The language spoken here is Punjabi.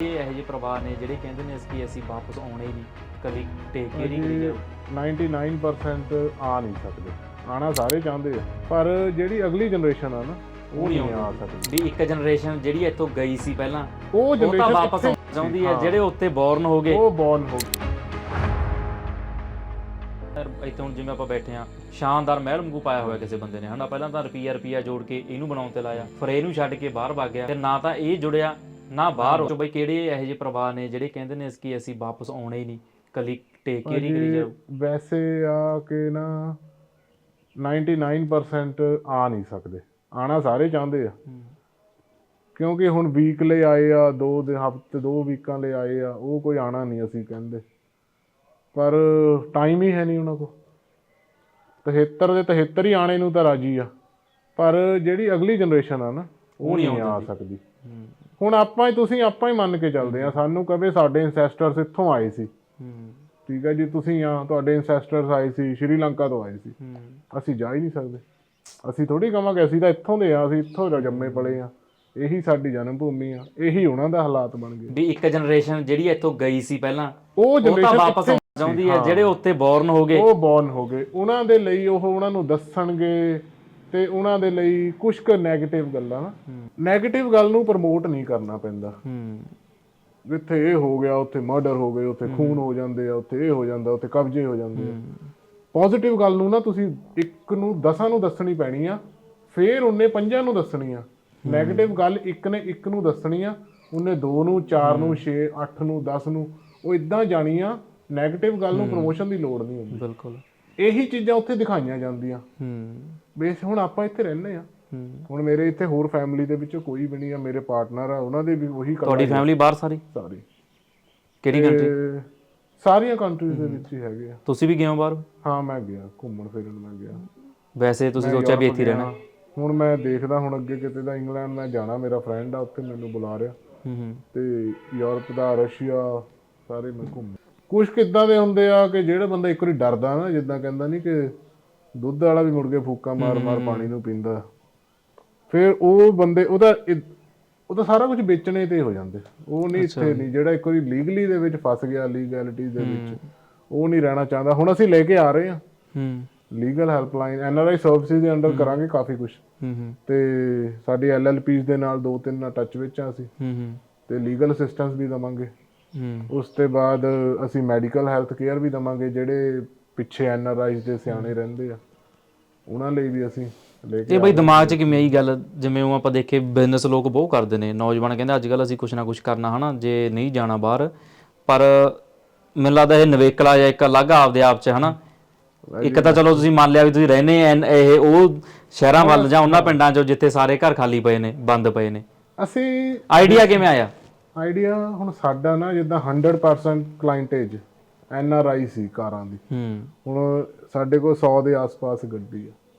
ਇਹ ਇਹੋ ਜਿਹੇ ਪਰਿਵਾਰ ਨੇ ਜਿਹੜੇ ਕਹਿੰਦੇ ਨੇ ਕਿ ਅਸੀਂ ਵਾਪਸ ਆਉਣਾ ਹੀ ਨਹੀਂ ਕਦੀ ਟੇਕ ਕੇ ਨਹੀਂ ਕਰੀ ਜਾਓ 99% ਆ ਨਹੀਂ ਸਕਦੇ। ਆਣਾ ਸਾਰੇ ਚਾਹੁੰਦੇ ਆ ਪਰ ਜਿਹੜੀ ਅਗਲੀ ਜਨਰੇਸ਼ਨ ਆ ਨਾ ਉਹ ਨਹੀਂ ਆ ਸਕਦੀ। ਵੀ ਇੱਕ ਜਨਰੇਸ਼ਨ ਜਿਹੜੀ ਇੱਥੋਂ ਗਈ ਸੀ ਪਹਿਲਾਂ ਉਹ ਤਾਂ ਜਨਰੇਸ਼ਨ ਵਾਪਸ ਆਉਣਾ ਚਾਹੁੰਦੀ ਹੈ ਹਾਂ। ਜਿਹੜੇ ਉੱਤੇ ਬੌਰਨ ਹੋ ਗਏ। ਉਹ ਬੌਰਨ ਹੋ ਗਏ। ਇੱਥੇ ਹੁਣ ਜਿਵੇਂ ਆਪਾਂ ਬੈਠੇ ਆ ਸ਼ਾਨਦਾਰ ਮਹਿਲ ਵਾਂਗੂ ਪਾਇਆ ਹੋਇਆ ਕਿਸੇ ਬੰਦੇ ਨੇ ਹਨਾ? ਪਹਿਲਾਂ ਤਾਂ ਰੁਪਈਆ ਰੁਪਈਆ ਜੋੜ ਕੇ ਇਹਨੂੰ ਬਣਾਉਣ ਤੇ ਲਾਇਆ ਫਿਰ ਇਹਨੂੰ ਛੱਡ ਕੇ ਬਾਹਰ ਭੱਗ ਗਿਆ ਤੇ ਨਾ ਤਾਂ ਇਹ ਜੁੜਿਆ ਨਾ ਬਾਹਰ ਹੋ। ਬਈ ਕਿਹੜੇ ਇਹੋ ਜਿਹੇ ਪਰਿਵਾਰ ਨੇ ਜਿਹੜੇ ਕਹਿੰਦੇ ਨੇ ਕਿ ਅਸੀਂ ਵਾਪਸ ਆਉਣਾ ਹੀ ਨਹੀਂ ਕਲੀ ਟੇਕ ਕੇ ਨਹੀਂ ਕਰੀ ਜਾਓ। ਵੈਸੇ ਆ ਕਿ ਨਾ 99% ਆ ਨਹੀਂ ਸਕਦੇ। ਆਣਾ ਸਾਰੇ ਚਾਹੁੰਦੇ ਆ। ਹੂੰ। ਕਿਉਂਕਿ ਹੁਣ ਵੀਕ ਲਈ ਆਏ ਆ ਦੋ ਦੇ ਹਫ਼ਤੇ ਦੋ ਵੀਕਾਂ ਲਈ ਆਏ ਆ ਉਹ ਕੋਈ ਆਣਾ ਨਹੀਂ ਅਸੀਂ ਕਹਿੰਦੇ। ਪਰ ਟਾਈਮ ਹੀ ਹੈ ਨਹੀਂ ਉਹਨਾਂ ਕੋਲ। 73 ਦੇ 73 ਹੀ ਆਣੇ ਨੂੰ ਤਾਂ ਰਾਜੀ ਆ। ਪਰ ਜਿਹੜੀ ਅਗਲੀ ਜਨਰੇਸ਼ਨ ਆ ਨਾ ਉਹ ਨਹੀਂ ਆ ਸਕਦੀ। ਹੂੰ। ਹੁਣ ਆਪਾਂ ਹੀ ਤੁਸੀਂ ਆਪਾਂ ਹੀ ਮੰਨ ਕੇ ਚੱਲਦੇ ਆ ਸਾਨੂੰ ਕਦੇ ਸਾਡੇ ਐਂਸੈਸਟਰਸ ਇੱਥੋਂ ਆਏ ਸੀ। ਹੂੰ ਠੀਕ ਹੈ ਜੀ ਤੁਸੀਂ ਆ ਤੁਹਾਡੇ ਐਂਸੈਸਟਰਸ ਆਏ ਸੀ ਸ਼੍ਰੀਲੰਕਾ ਤੋਂ ਆਏ ਸੀ। ਹੂੰ ਅਸੀਂ ਜਾ ਹੀ ਨਹੀਂ ਸਕਦੇ। ਅਸੀਂ ਥੋੜੀ ਕਵਾਂਗੇ ਅਸੀਂ ਤਾਂ ਇੱਥੋਂ ਦੇ ਆ ਅਸੀਂ ਇੱਥੋਂ ਦਾ ਜੰਮੇ ਪਲੇ ਆ ਇਹੀ ਸਾਡੀ ਜਨਮ ਭੂਮੀ ਆ ਇਹੀ ਉਹਨਾਂ ਦਾ ਹਾਲਾਤ ਬਣ ਗਏ। ਵੀ ਇੱਕ ਜਨਰੇਸ਼ਨ ਜਿਹੜੀ ਇੱਥੋਂ ਗਈ ਸੀ ਪਹਿਲਾਂ ਉਹ ਜਨਰੇਸ਼ਨ ਵਾਪਸ ਆਉਣਾ ਚਾਹੁੰਦੀ ਹੈ ਜਿਹੜੇ ਉੱਤੇ ਬੌਰਨ ਹੋ ਗਏ। ਉਹ ਬੌਰਨ ਹੋ ਗਏ। ਉਹਨਾਂ ਦੇ ਲਈ ਉਹ ਉਹਨਾਂ ਨੂੰ ਦੱਸਣਗੇ ਤੇ ਉਹਨਾਂ ਦੇ ਲਈ ਕੁਝ ਕੁ ਨੈਗੇਟਿਵ ਗੱਲਾਂ ਨਾ। 네ਗੇਟਿਵ ਗੱਲ ਨੂੰ ਪ੍ਰਮੋਟ ਨਹੀਂ ਕਰਨਾ ਪੈਂਦਾ। ਜਿੱਥੇ ਇਹ ਹੋ ਗਿਆ ਉੱਥੇ ਮਰਡਰ ਹੋ ਗਏ ਉੱਥੇ ਖੂਨ ਹੋ ਜਾਂਦੇ ਆ ਉੱਥੇ ਇਹ ਹੋ ਜਾਂਦਾ ਉੱਥੇ ਕਬਜ਼ੇ ਹੋ ਜਾਂਦੇ ਆ। ਪੋਜ਼ਿਟਿਵ ਗੱਲ ਨੂੰ ਨਾ ਤੁਸੀਂ ਇੱਕ ਨੂੰ 10 ਨੂੰ ਦੱਸਣੀ ਪੈਣੀ ਆ ਫੇਰ ਉਹਨੇ ਪੰਜਾਂ ਨੂੰ ਦੱਸਣੀ ਆ। 네ਗੇਟਿਵ ਗੱਲ ਇੱਕ ਨੇ ਇੱਕ ਨੂੰ ਦੱਸਣੀ ਆ ਉਹਨੇ ਦੋ ਨੂੰ ਚਾਰ ਨੂੰ 6 8 ਨੂੰ ਦਸ ਨੂੰ ਉਹ ਇਦਾਂ ਜਾਣੀ ਆ। 네ਗੇਟਿਵ ਗੱਲ ਨੂੰ ਪ੍ਰੋਮੋਸ਼ਨ ਦੀ ਲੋੜ ਨਹੀਂ ਹੁੰਦੀ। ਬਿਲਕੁਲ। ਇਹੀ ਚੀਜ਼ਾਂ ਉੱਥੇ ਦਿਖਾਈਆਂ ਜਾਂਦੀਆਂ। ਹੂੰ। ਬੇਸ ਹੁਣ ਆਪਾਂ ਇੱਥੇ ਰਹਿੰਦੇ ਆ ਹੁਣ ਮੇਰੇ ਇੱਥੇ ਹੋਰ ਫੈਮਿਲੀ ਦੇ ਵਿੱਚੋਂ ਕੋਈ ਵੀ ਨਹੀਂ ਆ ਮੇਰੇ ਪਾਰਟਨਰ ਆ ਉਹਨਾਂ ਦੇ ਵੀ ਉਹੀ ਕੰਮ ਤੁਹਾਡੀ ਫੈਮਿਲੀ ਬਾਹਰ ਸਾਰੀ? ਸਾਰੇ। ਕਿਹੜੀ ਕੰਟਰੀ ਸਾਰੀਆਂ ਕੰਟਰੀਜ਼ ਦੇ ਵਿੱਚ ਹੀ ਹੈਗੇ ਆ। ਤੁਸੀਂ ਵੀ ਗਏ ਹੋ ਬਾਹਰ? ਹਾਂ ਮੈਂ ਗਿਆ ਘੁੰਮਣ ਫਿਰਨ ਮੈਂ ਗਿਆ। ਵੈਸੇ ਤੁਸੀਂ ਸੋਚਿਆ ਵੀ ਇੱਥੇ ਰਹਿਣਾ। ਹੁਣ ਮੈਂ ਦੇਖਦਾ ਹੁਣ ਅੱਗੇ ਕਿਤੇ ਦਾ ਇੰਗਲੈਂਡ ਮੈਂ ਜਾਣਾ ਮੇਰਾ ਫਰੈਂਡ ਆ ਉੱਥੇ ਮੈਨੂੰ ਬੁਲਾ ਰਿਹਾ। ਹੂੰ ਹੂੰ। ਤੇ ਯੂਰਪ ਦਾ ਰਸ਼ੀਆ ਸਾਰੇ ਮੈਂ ਘੁੰਮ ਕੁਝ ਕਿੱਦਾਂ ਦੇ ਹੁੰਦੇ ਆ ਕਿ ਜਿਹੜਾ ਬੰਦਾ ਇੱਕ ਵਾਰੀ ਡਰਦਾ ਨਾ ਜਿੱਦਾਂ ਕਹਿੰਦਾ ਨਹੀਂ ਕਿ ਦੁੱਧ ਵਾਲਾ ਵੀ ਮੁੜ ਕੇ ਫੂਕਾ ਮਾਰ ਮਾਰ ਪਾਣੀ ਨੂੰ ਪੀਂਦਾ। ਫਿਰ ਉਹ ਬੰਦੇ ਉਹਦਾ ਉਹਦਾ ਸਾਰਾ ਕੁਝ ਵੇਚਣੇ ਤੇ ਹੋ ਜਾਂਦੇ। ਉਹ ਨਹੀਂ ਇੱਥੇ ਨਹੀਂ ਜਿਹੜਾ ਇੱਕ ਵਾਰੀ ਲੀਗਲੀ ਦੇ ਵਿੱਚ ਫਸ ਗਿਆ ਲੀਗੈਲਿਟੀ ਦੇ ਵਿੱਚ ਉਹ ਨਹੀਂ ਰਹਿਣਾ ਚਾਹੁੰਦਾ। ਹੁਣ ਅਸੀਂ ਲੈ ਕੇ ਆ ਰਹੇ ਹਾਂ। ਹੂੰ। ਲੀਗਲ ਹੈਲਪਲਾਈਨ ਐਨਆਰਆਈ ਸਰਵਿਸਿਜ਼ ਦੇ ਅੰਡਰ ਕਰਾਂਗੇ ਕਾਫੀ ਕੁਝ ਹੂੰ ਹੂੰ। ਤੇ ਸਾਡੀ ਐਲਐਲਪੀਸ ਦੇ ਨਾਲ ਦੋ ਤਿੰਨ ਨਾਲ ਟੱਚ ਵਿੱਚ ਆ ਅਸੀਂ। ਹੂੰ ਹੂੰ। ਤੇ ਲੀਗਲ ਅਸਿਸਟੈਂਸ ਵੀ ਦਵਾਂਗੇ। ਹੂੰ। ਉਸ ਤੋਂ ਬਾਅਦ ਅਸੀਂ ਮੈਡੀਕਲ ਹੈਲਥ ਕੇਅਰ ਵੀ ਦਵਾਂਗੇ ਜਿਹੜੇ ਪਿੱਛੇ ਐਨਆਰਆਈਜ਼ ਦੇ ਸਿਆਣੇ ਰਹਿੰਦੇ ਆ। ਉਹਨਾਂ ਲਈ ਵੀ ਅਸੀਂ ਲੈ ਕੇ ਇਹ ਬਈ ਦਿਮਾਗ 'ਚ ਕਿਵੇਂ ਆਈ ਗੱਲ? ਜਿਵੇਂ ਉਹ ਆਪਾਂ ਦੇਖੇ ਬਿਜ਼ਨਸ ਲੋਕ ਬਹੁਤ ਕਰਦੇ ਨੇ। ਨੌਜਵਾਨ ਕਹਿੰਦੇ ਅੱਜ ਕੱਲ ਅਸੀਂ ਕੁਝ ਨਾ ਕੁਝ ਕਰਨਾ ਹਨਾ ਜੇ ਨਹੀਂ ਜਾਣਾ ਬਾਹਰ। ਪਰ ਮੈਨੂੰ ਲੱਗਦਾ ਇਹ ਨਵੇਕਲਾ ਜਾਂ ਇੱਕ ਅਲੱਗ ਆਪਦੇ ਆਪ 'ਚ ਹਨਾ। ਇੱਕ ਤਾਂ ਚਲੋ ਤੁਸੀਂ ਮੰਨ ਲਿਆ ਵੀ ਤੁਸੀਂ ਰਹਿੰਦੇ ਐ ਇਹ ਉਹ ਸ਼ਹਿਰਾਂ ਵੱਲ ਜਾਂ ਉਹਨਾਂ ਪਿੰਡਾਂ 'ਚ ਜਿੱਥੇ ਸਾਰੇ ਘਰ ਖਾਲੀ ਪਏ ਨੇ ਬੰਦ ਪਏ ਨੇ। ਅਸੀਂ ਆਈਡੀਆ ਕਿਵੇਂ ਆਇਆ? ਆਈਡੀਆ ਹੁਣ ਸਾਡਾ ਨਾ ਜਿੱਦਾਂ 100% ਕਲਾਇੰਟੇਜ ਐਨਆਰਆਈ ਸੀ ਕਾਰਾਂ ਦੀ। ਹੂੰ। ਹੁਣ ਸਾਡੇ ਕੋਲ 100 ਦੇ ਆਸ-ਪਾਸ ਗੱਡੀ ਆ।